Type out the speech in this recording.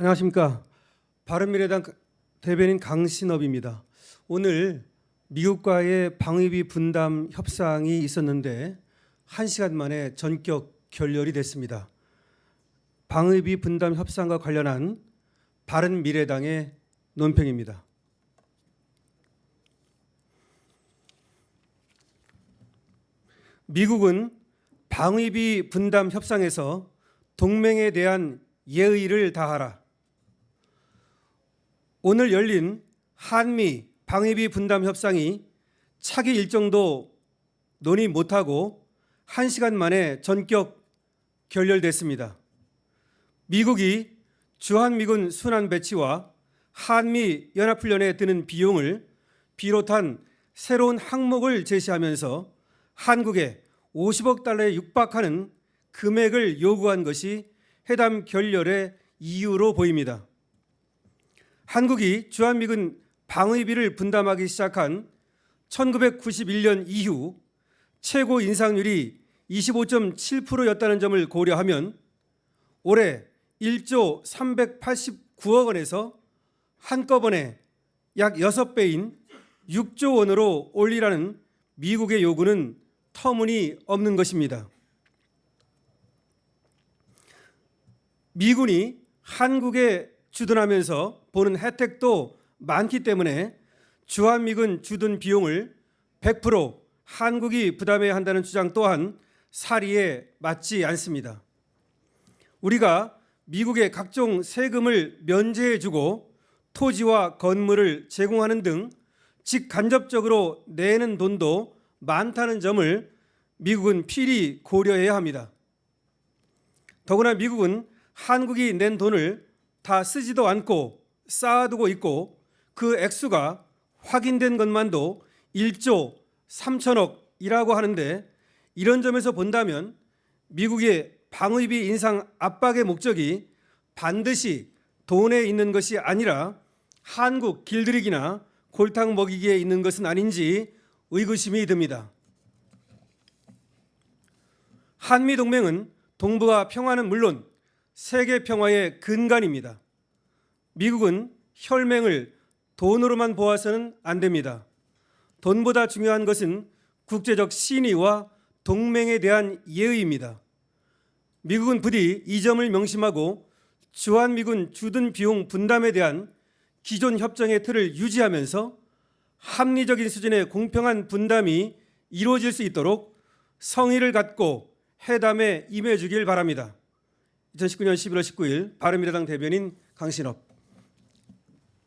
안녕하십니까. 바른미래당 대변인 강신업입니다. 오늘 미국과의 방위비 분담 협상이 있었는데 한 시간 만에 전격 결렬이 됐습니다. 방위비 분담 협상과 관련한 바른미래당의 논평입니다. 미국은 방위비 분담 협상에서 동맹에 대한 예의를 다하라. 오늘 열린 한미 방위비 분담 협상이 차기 일정도 논의 못하고 한시간 만에 전격 결렬됐습니다. 미국이 주한미군 순환 배치와 한미 연합훈련에 드는 비용을 비롯한 새로운 항목을 제시하면서 한국에 50억 달러에 육박하는 금액을 요구한 것이 회담 결렬의 이유로 보입니다. 한국이 주한미군 방위비를 분담하기 시작한 1991년 이후 최고 인상률이 25.7%였다는 점을 고려하면 올해 1조 389억 원에서 한꺼번에 약 6배인 6조 원으로 올리라는 미국의 요구는 터무니 없는 것입니다. 미군이 한국에 주둔하면서 보는 혜택도 많기 때문에 주한미군 주둔 비용을 100% 한국이 부담해야 한다는 주장 또한 사리에 맞지 않습니다. 우리가 미국에 각종 세금을 면제해주고 토지와 건물을 제공하는 등 직간접적으로 내는 돈도 많다는 점을 미국은 필히 고려해야 합니다. 더구나 미국은 한국이 낸 돈을 다 쓰지도 않고 쌓아두고 있고 그 액수가 확인된 것만도 1조 3천억이라고 하는데 이런 점에서 본다면 미국의 방위비 인상 압박의 목적이 반드시 돈에 있는 것이 아니라 한국 길들이기나 골탕 먹이기에 있는 것은 아닌지 의구심이 듭니다. 한미 동맹은 동북아 평화는 물론 세계 평화의 근간입니다. 미국은 혈맹을 돈으로만 보아서는 안 됩니다. 돈보다 중요한 것은 국제적 신의와 동맹에 대한 예의입니다. 미국은 부디 이 점을 명심하고 주한미군 주둔 비용 분담에 대한 기존 협정의 틀을 유지하면서 합리적인 수준의 공평한 분담이 이루어질 수 있도록 성의를 갖고 회담에 임해 주길 바랍니다. 2019년 11월 19일 바른미래당 대변인 강신업